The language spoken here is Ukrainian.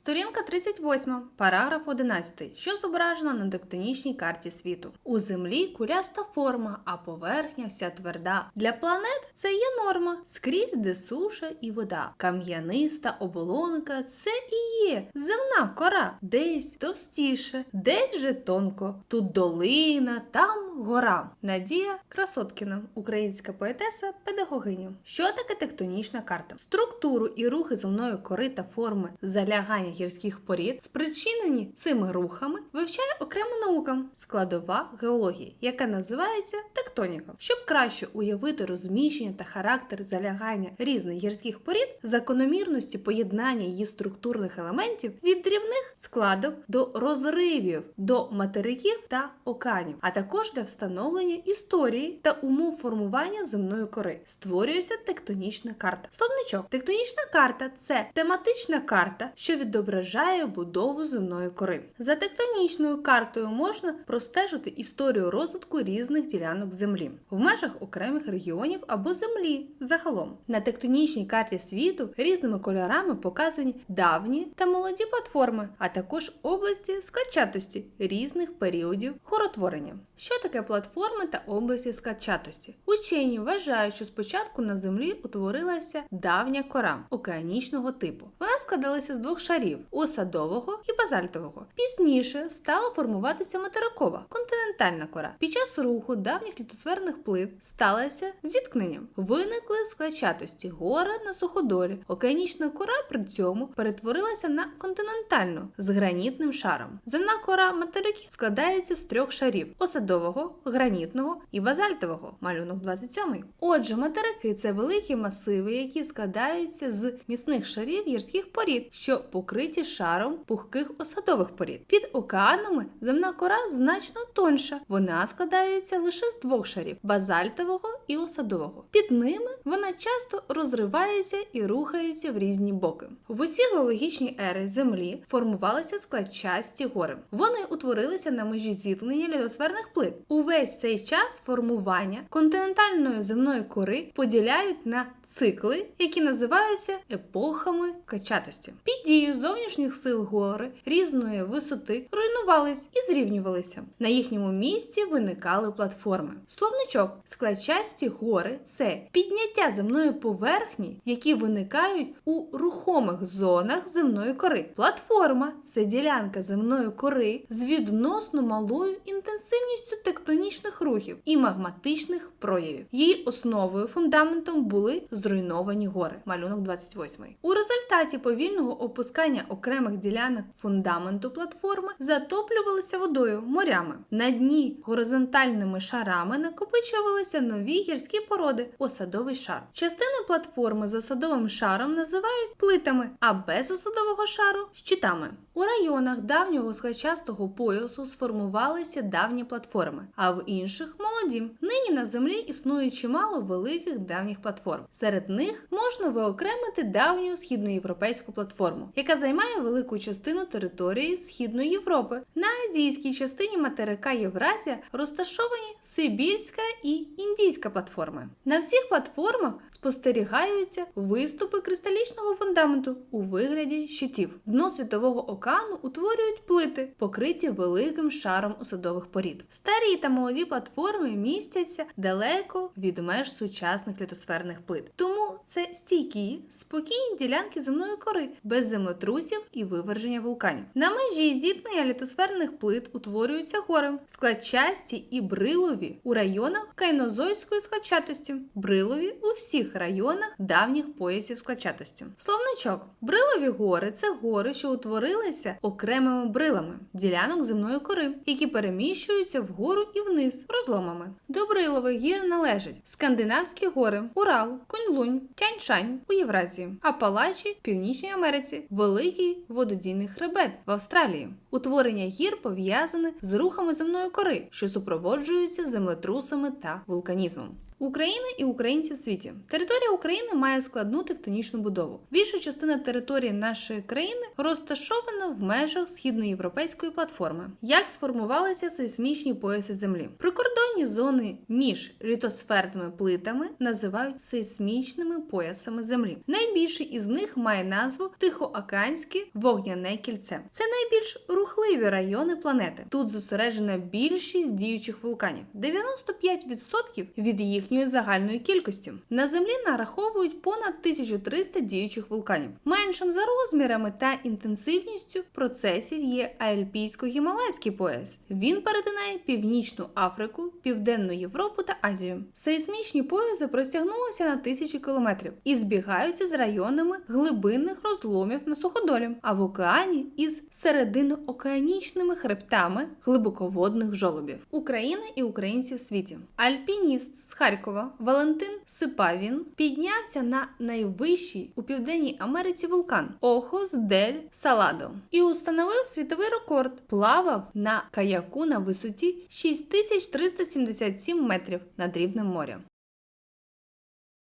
Сторінка 38, параграф 11, що зображено на тектонічній карті світу. У землі куляста форма, а поверхня вся тверда. Для планет це є норма, скрізь де суша і вода. Кам'яниста оболонка це і є земна кора, десь товстіше, десь же тонко. Тут долина, там гора. Надія Красоткіна, українська поетеса, педагогиня. Що таке тектонічна карта? Структуру і рухи земної кори та форми залягання гірських порід, спричинені цими рухами, вивчає окрема наука складова геології, яка називається тектоніка. Щоб краще уявити розміщення та характер залягання різних гірських порід, закономірності поєднання її структурних елементів від дрібних складок до розривів, до материків та океанів, а також для встановлення історії та умов формування земної кори. Створюється тектонічна карта. Словничок. Тектонічна карта це тематична карта, що відображає будову земної кори. За тектонічною картою можна простежити історію розвитку різних ділянок землі в межах окремих регіонів або землі загалом. На тектонічній карті світу різними кольорами показані давні та молоді платформи, а також області складчатості різних періодів горотворення. Що таке платформи та області складчатості? Учені вважають, що спочатку на землі утворилася давня кора океанічного типу. Вона складалася з двох шарів осадового і базальтового. Пізніше стала формуватися материкова континентальна кора. Під час руху давніх літосферних плит сталося зіткненням. Виникли складчатості гора на суходолі. Океанічна кора при цьому перетворилася на континентальну з гранітним шаром. Земна кора материків складається з трьох шарів: осадового, гранітного і базальтового. Малюнок 27. Отже, материки це великі масиви, які складаються з міцних шарів гірських порід, що покриті шаром пухких осадових порід. Під океанами земна кора значно тонша. Вона складається лише з двох шарів базальтового і осадового. Під ними вона часто розривається і рухається в різні боки. В усі геологічні ери Землі формувалися складчасті гори. Вони утворилися на межі зіткнення лідосферних плит. Увесь цей час формування континентальної земної кори поділяють на цикли, які називаються епохами складчатості. Під дією зовнішніх сил гори різної висоти руйнувались і зрівнювалися. На їхньому місці виникали платформи. Словничок складчасті гори це підняття земної поверхні, які виникають у рухомих зонах земної кори. Платформа це ділянка земної кори з відносно малою інтенсивністю тектонічних рухів і магматичних проявів. Її основою фундаментом були зруйновані гори. Малюнок 28. У результаті повільного опускання окремих ділянок фундаменту платформи затоплювалися водою морями. На дні горизонтальними шарами накопичувалися нові гірські породи осадовий шар. Частини платформи з осадовим шаром називають плитами, а без осадового шару щитами. У районах давнього складчастого поясу сформувалися давні платформи, а в інших молоді. Нині на землі існує чимало великих давніх платформ. Серед них можна виокремити давню східноєвропейську платформу, яка займає велику частину території Східної Європи. На азійській частині материка Євразія розташовані Сибірська і Індійська платформи. На всіх платформах спостерігаються виступи кристалічного фундаменту у вигляді щитів. Дно світового океану утворюють плити, покриті великим шаром осадових порід. Старі та молоді платформи містяться далеко від меж сучасних літосферних плит. Тому це стійкі, спокійні ділянки земної кори без землетрусів і виверження вулканів. На межі зіткнення літосферних плит утворюються гори, складчасті і брилові у районах кайнозойської складчатості, брилові у всіх районах давніх поясів складчатості. Словничок. Брилові гори це гори, що утворилися окремими брилами ділянок земної кори, які переміщуються вгору і вниз розломами. До брилових гір належать Скандинавські гори, Урал, Куньлунь, Тяньшань у Євразії, Апалачі в Північній Америці, Великий вододійний хребет в Австралії. Утворення гір пов'язане з рухами земної кори, що супроводжуються землетрусами та вулканізмом. України і українці в світі. Територія України має складну тектонічну будову. Більша частина території нашої країни розташована в межах східноєвропейської платформи. Як сформувалися сейсмічні пояси Землі? Прикордонні зони між літосферними плитами називають сейсмічними поясами Землі. Найбільший із них має назву Тихоокеанське вогняне кільце. Це найбільш рухливі райони планети. Тут зосереджена більшість діючих вулканів 95% від їхньої загальної кількості. На землі нараховують понад 1300 діючих вулканів. Меншим за розмірами та інтенсивністю процесів є Альпійсько-Гімалайський пояс. Він перетинає Північну Африку, Південну Європу та Азію. Сейсмічні пояси простягнулися на тисячі кілометрів і збігаються з районами глибинних розломів на суходолі, а в океані із серединоокеанічними хребтами глибоководних жолобів. Україна і українці в світі. Альпініст з Харкова Валентин Сипавін піднявся на найвищий у Південній Америці вулкан Охос дель Саладо і установив світовий рекорд. Плавав на каяку на висоті 6377 метрів над рівнем моря.